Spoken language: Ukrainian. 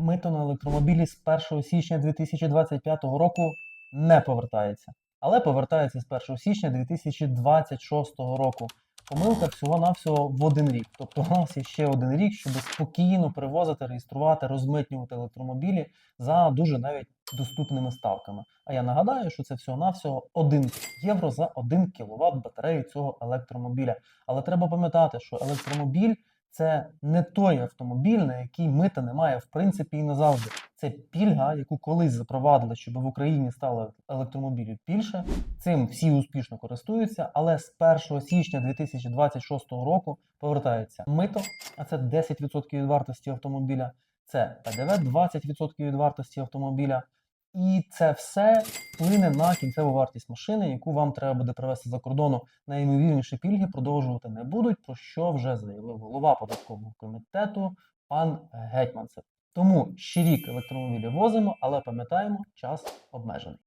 Мито на електромобілі з 1 січня 2025 року не повертається, але повертається з 1 січня 2026 року. Помилка всього-навсього в один рік. Тобто у нас є ще один рік, щоб спокійно привозити, реєструвати, розмитнювати електромобілі за дуже навіть доступними ставками. А я нагадаю, що це всього-навсього 1 євро за 1 кВт батареї цього електромобіля. Але треба пам'ятати, що електромобіль це не той автомобіль, на який мита немає в принципі і назавжди. Це пільга, яку колись запровадили, щоб в Україні стало електромобілів більше. Цим всі успішно користуються, але з 1 січня 2026 року повертається мито, а це 10% від вартості автомобіля, це ПДВ 20% від вартості автомобіля. І це все вплине на кінцеву вартість машини, яку вам треба буде привезти за кордону. Найімовірніші пільги продовжувати не будуть, про що вже заявив голова податкового комітету пан Гетьманцев. Тому ще рік електромобілі возимо, але пам'ятаємо, час обмежений.